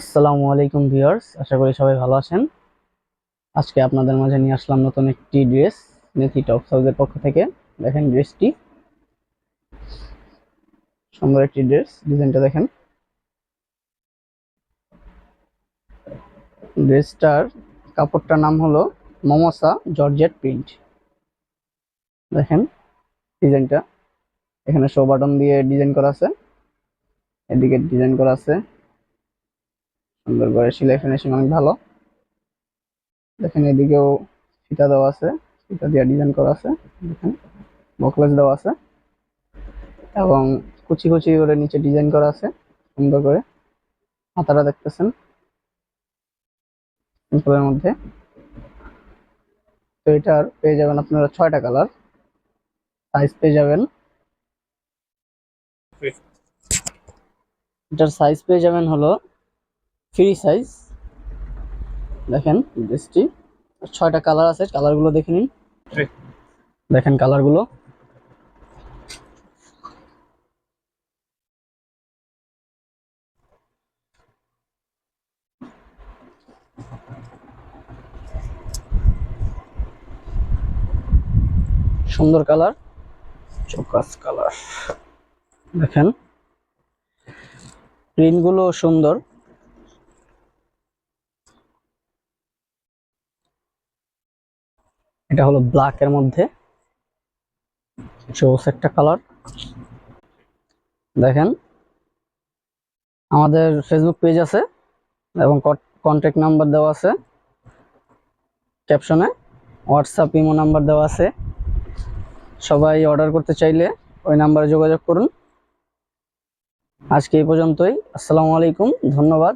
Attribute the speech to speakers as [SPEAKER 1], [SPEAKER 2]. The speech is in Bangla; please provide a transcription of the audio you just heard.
[SPEAKER 1] আসসালামু আলাইকুম ভিউয়ার্স, আশা করি সবাই ভালো আছেন। আজকে আপনাদের মাঝে নিয়ে আসলাম নতুন একটি ড্রেস নেথি টপ হাউসের পক্ষ থেকে। দেখেন ড্রেসটি। সুন্দর একটি ড্রেস, ডিজাইনটা দেখেন। ড্রেসটার কাপড়টার নাম হলো মমসা জর্জেট প্রিন্ট। দেখেন ডিজাইনটা। এখানে শো বাটন দিয়ে ডিজাইন করা আছে। এদিকে ডিজাইন করা আছে। সুন্দর করে সেলাই ফিনিশিং অনেক ভালো। দেখেন এদিকেও ফিতা দেওয়া আছে ফিতা দিয়ে ডিজাইন করা আছে দেখেন বকলেস দেওয়া আছে এবং কুচি কুচি করে নিচে ডিজাইন করা আছে সুন্দর করে। হাতাটা দেখতেছেন সিম্পলের মধ্যে। তো এটার পেয়ে যাবেন আপনারা ছয়টা কালার সাইজ পেয়ে যাবেন। এটার সাইজ পেয়ে যাবেন হলো ফ্রি সাইজ। দেখেন ড্রেসটি ছয়টা কালার আছে কালারগুলো দেখে নিন। দেখেন কালারগুলো সুন্দর কালার চোকাস কালার দেখেন। প্রিন্টগুলো সুন্দর। এটা হলো ব্ল্যাক এর মধ্যে। চোস একটা কালার দেখেন, আমাদের ফেসবুক পেজ আছে এবং কন্ট্যাক্ট নাম্বার দেওয়া আছে। ক্যাপশনে হোয়াটসঅ্যাপ ইমো নাম্বার দেওয়া আছে। সবাই অর্ডার করতে চাইলে ওই নাম্বারে যোগাযোগ করুন। আজকে এই পর্যন্তই। আসসালামু আলাইকুম। ধন্যবাদ।